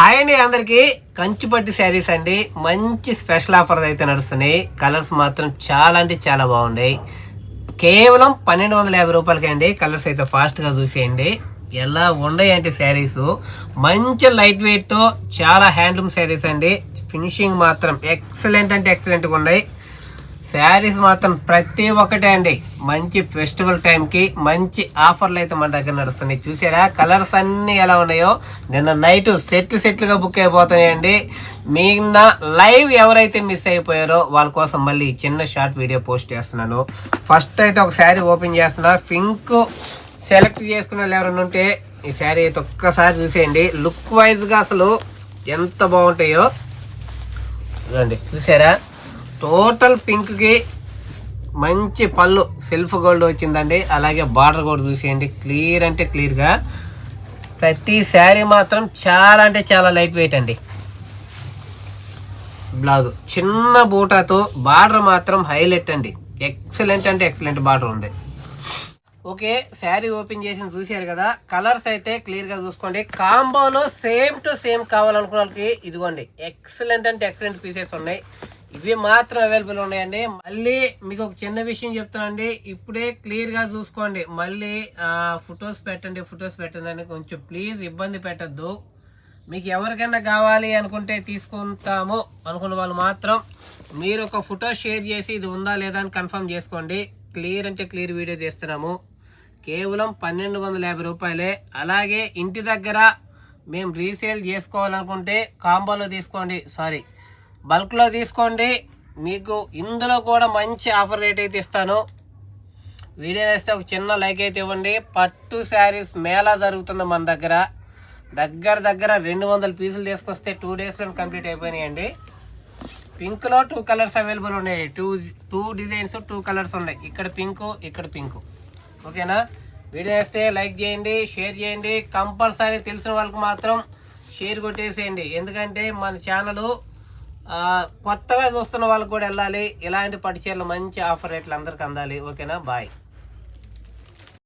Hi అండి అందరికి. కంచుపట్టి శారీస్ అండి. మంచి స్పెషల్ ఆఫర్స్ అయితే నడుస్తున్నాయి. కలర్స్ మాత్రం చాలా అంటే చాలా బాగున్నాయి. కేవలం పన్నెండు వందల యాభై రూపాయలకి అండి. కలర్స్ అయితే ఫాస్ట్గా చూసేయండి. ఎలా ఉన్నాయి అంటే శారీస్? మంచి లైట్ వెయిట్తో చాలా హ్యాండ్లూమ్ శారీస్ అండి. ఫినిషింగ్ మాత్రం ఎక్సలెంట్ అంటే ఎక్సలెంట్గా ఉన్నాయి. శారీస్ మాత్రం ప్రతి ఒక్కటే అండి. మంచి ఫెస్టివల్ టైంకి మంచి ఆఫర్లు అయితే మన దగ్గర నడుస్తున్నాయి. చూసారా? కలర్స్ అన్నీ ఎలా ఉన్నాయో? నిన్న నైట్ సెట్లు సెట్లుగా బుక్ అయిపోతున్నాయండి. నిన్న లైవ్ ఎవరైతే మిస్ అయిపోయారో వాళ్ళ కోసం మళ్ళీ చిన్న షార్ట్ వీడియో పోస్ట్ చేస్తున్నాను. ఫస్ట్ అయితే ఒక శారీ ఓపెన్ చేస్తున్నా. పింక్ సెలెక్ట్ చేసుకున్న వాళ్ళు ఎవరైనా ఉంటే ఈ శారీ అయితే ఒక్కసారి చూసేయండి. లుక్ వైజ్గా అసలు ఎంత బాగుంటాయో. చూడండి చూసారా? టోటల్ పింక్కి మంచి పళ్ళు సెల్ఫ్ గోల్డ్ వచ్చిందండి. అలాగే బార్డర్ కూడా చూసేయండి. క్లియర్ అంటే క్లియర్గా. ప్రతి శారీ మాత్రం చాలా అంటే చాలా లైట్ వెయిట్ అండి. బ్లౌజ్. చిన్న బూటాతో బార్డర్ మాత్రం హైలైట్ అండి. ఎక్సలెంట్ అంటే ఎక్సలెంట్ బార్డర్ ఉంది. ఓకే శారీ ఓపెన్ చేసి చూశారు కదా. కలర్స్ అయితే క్లియర్గా చూసుకోండి. కాంబోలో సేమ్ టు సేమ్ కావాలనుకున్న వాళ్ళకి ఇదిగోండి. ఎక్సలెంట్ అంటే ఎక్సలెంట్ పీసెస్ ఉన్నాయి. ఇవి మాత్రం అవైలబుల్ ఉన్నాయండి. మళ్ళీ మీకు ఒక చిన్న విషయం చెప్తానండి. ఇప్పుడే క్లియర్గా చూసుకోండి. మళ్ళీ ఫొటోస్ పెట్టండి ఫొటోస్ పెట్టండి. అని కొంచెం ప్లీజ్ ఇబ్బంది పెట్టద్దు. మీకు ఎవరికైనా కావాలి అనుకుంటే తీసుకుంటాము. అనుకున్న వాళ్ళు మాత్రం మీరు ఒక ఫోటో షేర్ చేసి ఇది ఉందా లేదా అని కన్ఫర్మ్ చేసుకోండి. క్లియర్ అంటే క్లియర్ వీడియో చేస్తున్నాము. కేవలం పన్నెండు వందల యాభై రూపాయలే. అలాగే ఇంటి దగ్గర మేము రీసేల్ చేసుకోవాలనుకుంటే కాంబోలో తీసుకోండి. సారీ బల్క్లో తీసుకోండి. మీకు ఇందులో కూడా మంచి ఆఫర్ రేట్ అయితే ఇస్తాను. వీడియో వేస్తే ఒక చిన్న లైక్ అయితే ఇవ్వండి. పట్టు శారీస్ మేళా జరుగుతుంది మన దగ్గర. దగ్గర దగ్గర రెండు వందల పీసులు తీసుకొస్తే టూ డేస్లో కంప్లీట్ అయిపోయినాయండి. పింక్లో టూ కలర్స్ అవైలబుల్ ఉన్నాయి. Two two designs two colours ఉన్నాయి. ఇక్కడ పింక్ ఇక్కడ పింక్. ఓకేనా? వీడియో వేస్తే లైక్ చేయండి షేర్ చేయండి. కంపల్సరీ తెలిసిన వాళ్ళకి మాత్రం షేర్ కొట్టేసేయండి. ఎందుకంటే మన ఛానల్ కొత్తగా చూస్తున్న వాళ్ళకి కూడా వెళ్ళాలి. ఇలాంటి పడిచీరలు మంచి ఆఫర్ రేట్లు అందరికి అందాలి. ఓకేనా? బాయ్.